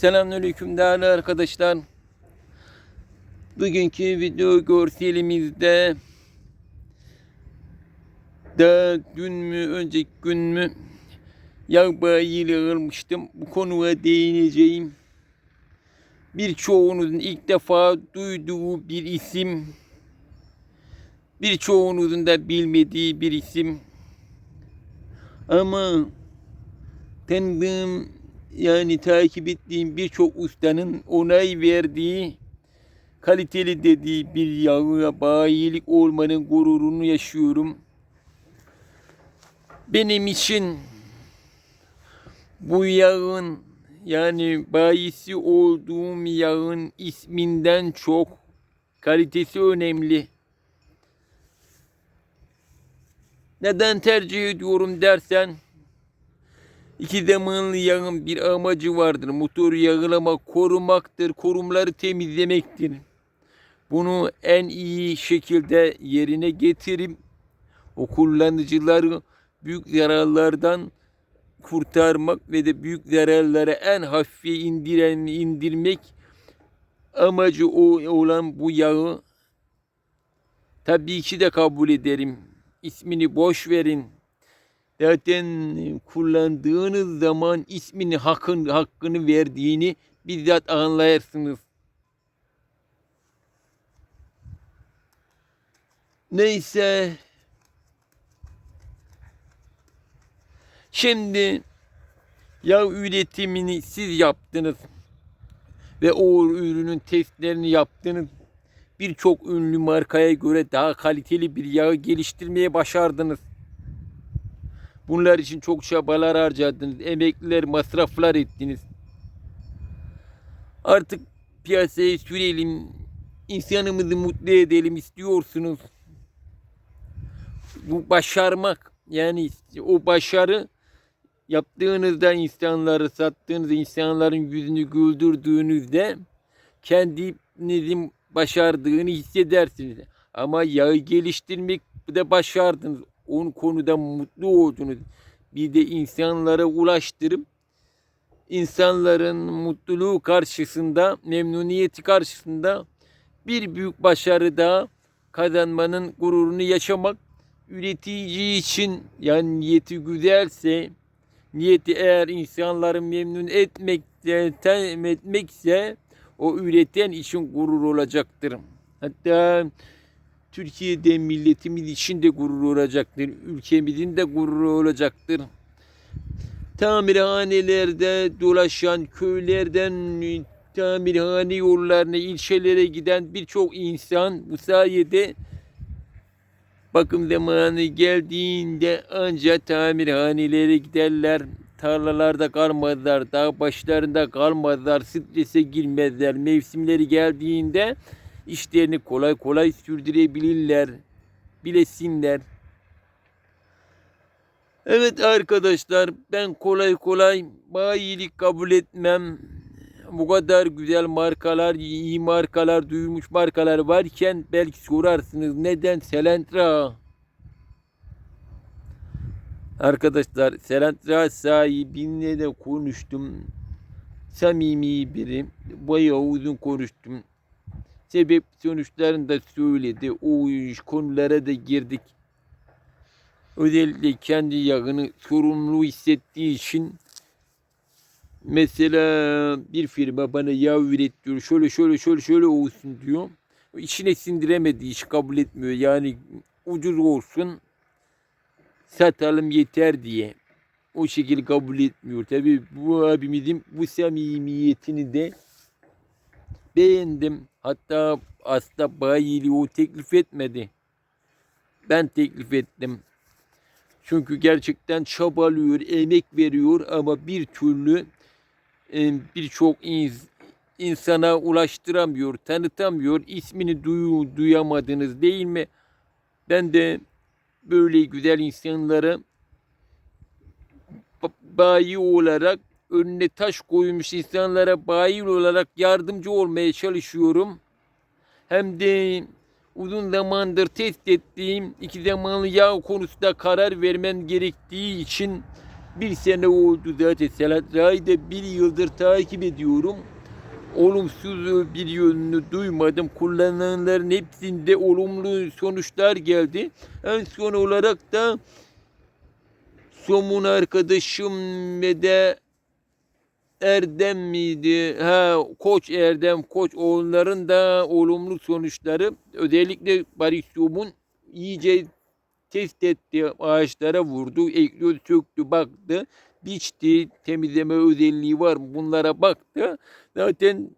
Selamünaleyküm değerli arkadaşlar. Bugünkü video görselimizde da dün mü önceki gün mü yağ bayiyle almıştım. Bu konuya değineceğim. Birçoğunuzun ilk defa duyduğu bir isim. Birçoğunuzun da bilmediği bir isim. Ama tanıdığım yani takip ettiğim birçok ustanın onay verdiği kaliteli dediği bir yağa bayilik olmanın gururunu yaşıyorum. Benim için bu yağın yani bayisi olduğum yağın isminden çok kalitesi önemli. Neden tercih ediyorum dersen İki zamanlı yağın bir amacı vardır. Motor yağlamak, korumaktır, korumları temizlemektir. Bunu en iyi şekilde yerine getirip o kullanıcıları büyük zararlardan kurtarmak ve de büyük zararları en hafife indiren, indirmek amacı o olan bu yağı tabii ki de kabul ederim. İsmini boş verin. Zaten kullandığınız zaman ismini hakkın, hakkını verdiğini bizzat anlayarsınız. Neyse. Şimdi yağ üretimini siz yaptınız ve o ürünün testlerini yaptınız. Birçok ünlü markaya göre daha kaliteli bir yağı geliştirmeye başardınız. Bunlar için çok çabalar harcadınız. Emekliler masraflar ettiniz. Artık piyasaya sürelim. insanımızı mutlu edelim istiyorsunuz. Bu başarmak. Yani o başarı yaptığınızda insanları sattığınızda insanların yüzünü güldürdüğünüzde kendinizin başardığını hissedersiniz. Ama yağı geliştirmek de başardınız on konuda mutlu oldunuz. Bir de insanlara ulaştırıp insanların mutluluğu karşısında, memnuniyeti karşısında bir büyük başarı daha kazanmanın gururunu yaşamak üretici için yani niyeti güzelse niyeti eğer insanları memnun etmekse, etmekse o üreten için gurur olacaktır. Hatta Türkiye'de milletimiz için de gurur olacaktır. Ülkemizin de gururu olacaktır. Tamirhanelerde dolaşan köylerden tamirhane yollarına, ilçelere giden birçok insan bu sayede bakım zamanı geldiğinde ancak tamirhanelere giderler. Tarlalarda kalmazlar, dağ başlarında kalmazlar, strese girmezler. Mevsimleri geldiğinde işlerini kolay kolay sürdürebilirler, bilesinler. Evet arkadaşlar ben kolay kolay bayilik kabul etmem. Bu kadar güzel markalar, iyi markalar, duymuş markalar varken belki sorarsınız neden Selentra? Arkadaşlar Selentra sahibinle de konuştum. Samimi biri. Bayağı uzun konuştum sebep sonuçlarını da söyledi. O konulara da girdik. Özellikle kendi yağını sorumlu hissettiği için mesela bir firma bana yağ üret diyor. Şöyle şöyle şöyle şöyle olsun diyor. İçine sindiremedi, iş kabul etmiyor. Yani ucuz olsun satalım yeter diye. O şekilde kabul etmiyor. Tabi bu abimizin bu samimiyetini de beğendim. Hatta aslında bayiliği o teklif etmedi. Ben teklif ettim. Çünkü gerçekten çabalıyor, emek veriyor ama bir türlü e, birçok insana ulaştıramıyor, tanıtamıyor. İsmini duyu, duyamadınız değil mi? Ben de böyle güzel insanlara bayi olarak önüne taş koymuş insanlara bayil olarak yardımcı olmaya çalışıyorum. Hem de uzun zamandır test ettiğim iki zamanlı yağ konusunda karar vermem gerektiği için Bir sene oldu zaten Selat Ra'yı da bir yıldır takip ediyorum. Olumsuz bir yönünü duymadım. Kullananların hepsinde olumlu sonuçlar geldi. En son olarak da Somun arkadaşım ve de Erdem miydi? Ha, Koç Erdem, Koç onların da olumlu sonuçları özellikle barisyumun iyice test etti, ağaçlara vurdu, ekliyor, söktü, baktı, biçti, temizleme özelliği var bunlara baktı. Zaten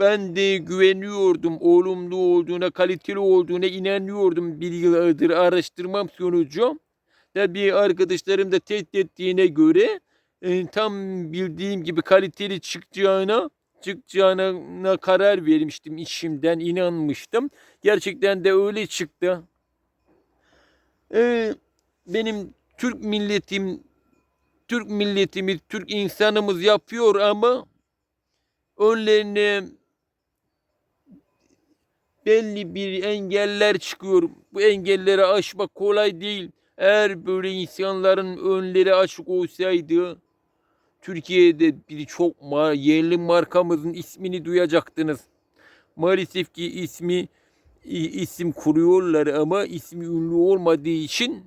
ben de güveniyordum, olumlu olduğuna, kaliteli olduğuna inanıyordum bir yıldır araştırmam sonucu. Tabii arkadaşlarım da test ettiğine göre e, tam bildiğim gibi kaliteli çıkacağına çıkacağına karar vermiştim işimden inanmıştım. Gerçekten de öyle çıktı. Ee, benim Türk milletim Türk milletimiz, Türk insanımız yapıyor ama önlerine belli bir engeller çıkıyor. Bu engelleri aşmak kolay değil. Eğer böyle insanların önleri açık olsaydı Türkiye'de birçok ma- yerli markamızın ismini duyacaktınız. Maalesef ki ismi isim kuruyorlar ama ismi ünlü olmadığı için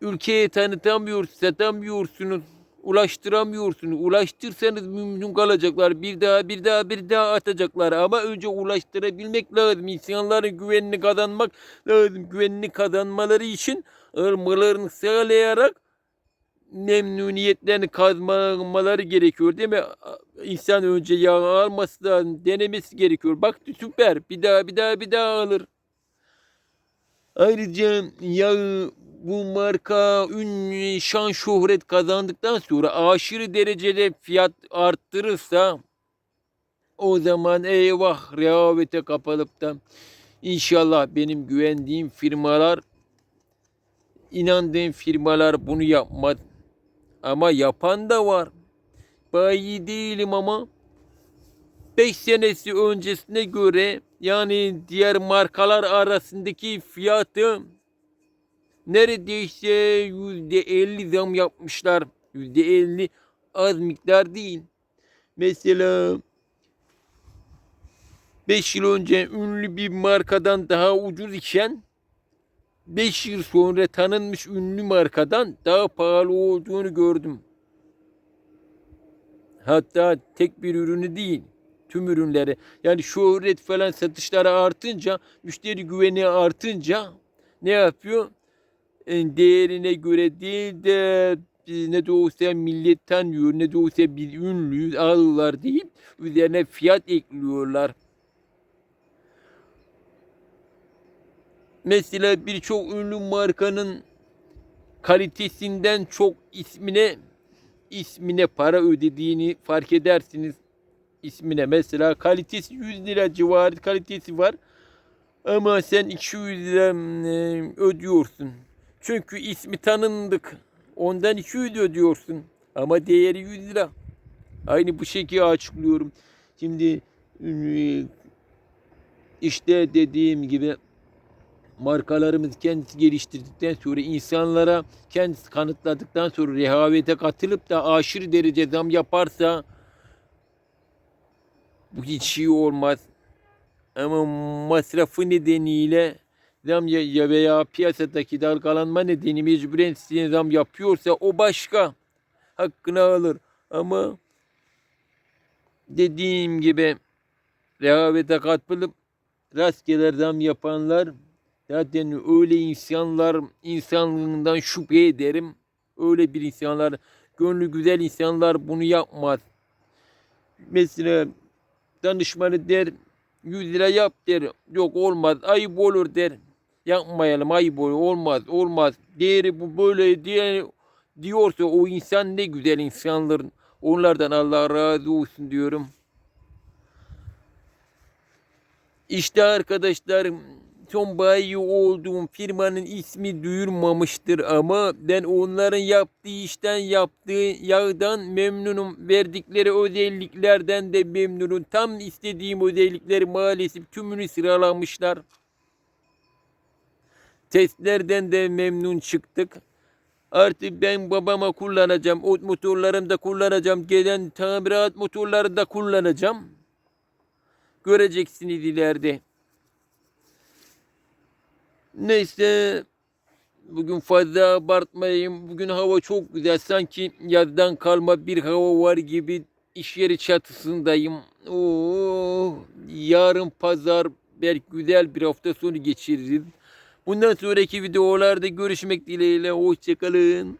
ülkeye tanıtamıyor, satamıyorsunuz, ulaştıramıyorsunuz. Ulaştırsanız mümkün kalacaklar. Bir daha, bir daha, bir daha atacaklar. Ama önce ulaştırabilmek lazım. İnsanların güvenini kazanmak lazım. Güvenini kazanmaları için almalarını sağlayarak memnuniyetlerini kazanmaları gerekiyor değil mi? İnsan önce yağ alması lazım, denemesi gerekiyor. Bak süper, bir daha, bir daha, bir daha alır. Ayrıca yağı bu marka ün, şan şöhret kazandıktan sonra aşırı derecede fiyat arttırırsa o zaman eyvah rehavete kapılıp da inşallah benim güvendiğim firmalar inandığım firmalar bunu yapmaz. Ama yapan da var. Bayi değilim ama 5 senesi öncesine göre yani diğer markalar arasındaki fiyatı neredeyse yüzde elli zam yapmışlar. Yüzde elli az miktar değil. Mesela 5 yıl önce ünlü bir markadan daha ucuz iken 5 yıl sonra tanınmış ünlü markadan daha pahalı olduğunu gördüm. Hatta tek bir ürünü değil, tüm ürünleri. Yani şöhret falan satışları artınca, müşteri güveni artınca ne yapıyor? E, Değerine göre değil de ne de olsa milletten yiyor, ne de olsa bir ünlü alırlar deyip üzerine fiyat ekliyorlar. Mesela birçok ünlü markanın kalitesinden çok ismine ismine para ödediğini fark edersiniz. İsmine mesela kalitesi 100 lira civarı kalitesi var. Ama sen 200 lira e, ödüyorsun. Çünkü ismi tanındık. Ondan 200 ödüyorsun. Ama değeri 100 lira. Aynı bu şekilde açıklıyorum. Şimdi e, işte dediğim gibi markalarımız kendisi geliştirdikten sonra insanlara kendisi kanıtladıktan sonra rehavete katılıp da aşırı derece zam yaparsa bu hiç iyi olmaz. Ama masrafı nedeniyle zam ya ya veya piyasadaki dalgalanma nedeni mecburen size zam yapıyorsa o başka. Hakkını alır. Ama dediğim gibi rehavete katılıp rastgele zam yapanlar Zaten öyle insanlar insanlığından şüphe ederim. Öyle bir insanlar, gönlü güzel insanlar bunu yapmaz. Mesela danışmanı der 100 lira yap der. Yok olmaz ayıp olur der. Yapmayalım ayıp olur olmaz olmaz. Değeri bu böyle diye diyorsa o insan ne güzel insanlar. Onlardan Allah razı olsun diyorum. İşte arkadaşlar son bayi olduğum firmanın ismi duyurmamıştır ama ben onların yaptığı işten yaptığı yağdan memnunum. Verdikleri özelliklerden de memnunum. Tam istediğim özellikleri maalesef tümünü sıralamışlar. Testlerden de memnun çıktık. Artık ben babama kullanacağım. O motorlarını da kullanacağım. Gelen tamirat motorlarını da kullanacağım. Göreceksiniz ileride. Neyse bugün fazla abartmayayım. Bugün hava çok güzel. Sanki yazdan kalma bir hava var gibi iş yeri çatısındayım. Oo, yarın pazar belki güzel bir hafta sonu geçiririz. Bundan sonraki videolarda görüşmek dileğiyle. Hoşçakalın.